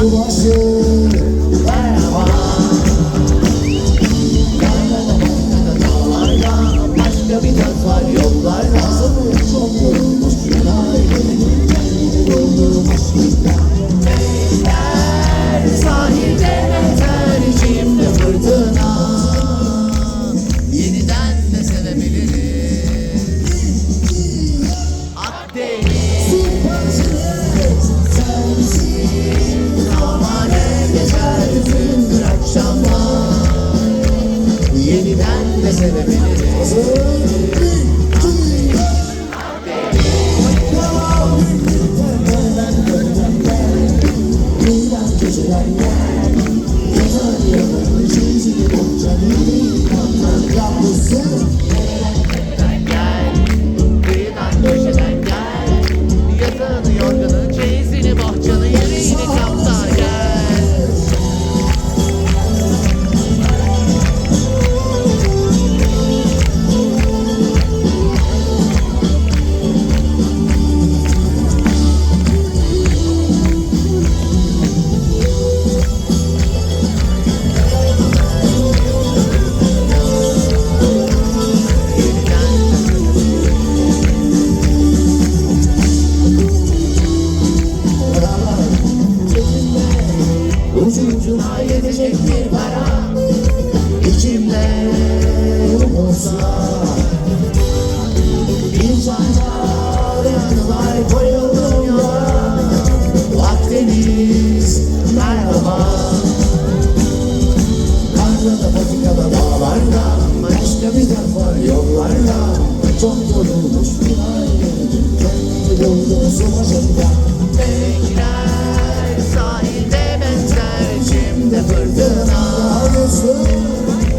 Você Yeah. Bye.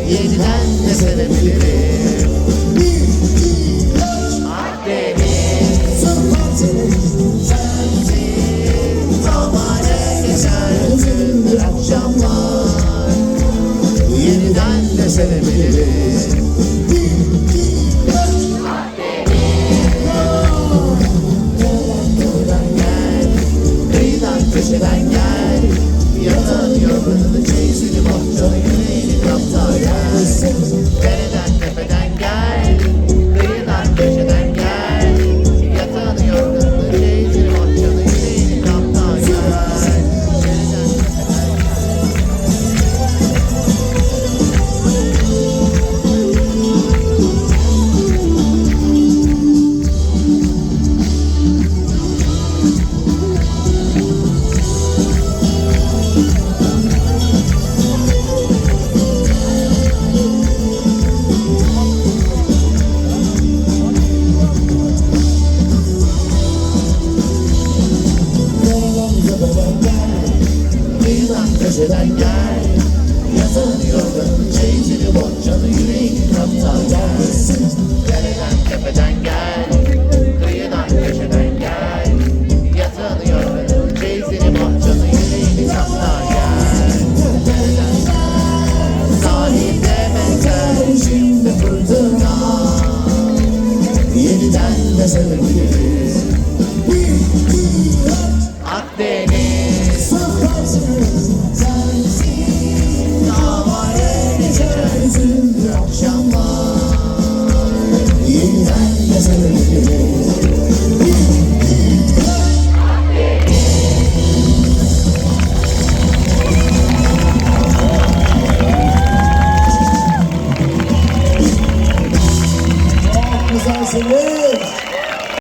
yeniden de sevebilirim Akdeniz. Sensiz zamane geçer gündür akşamlar Yeniden de sevebilirim Köşeden gel Yatan yorgununu çizili bahçayı köşeden gel Yazalım yorganın çeyizini boncanı yüreğini kaptan gel. Dereden tepeden gel. 你在哪里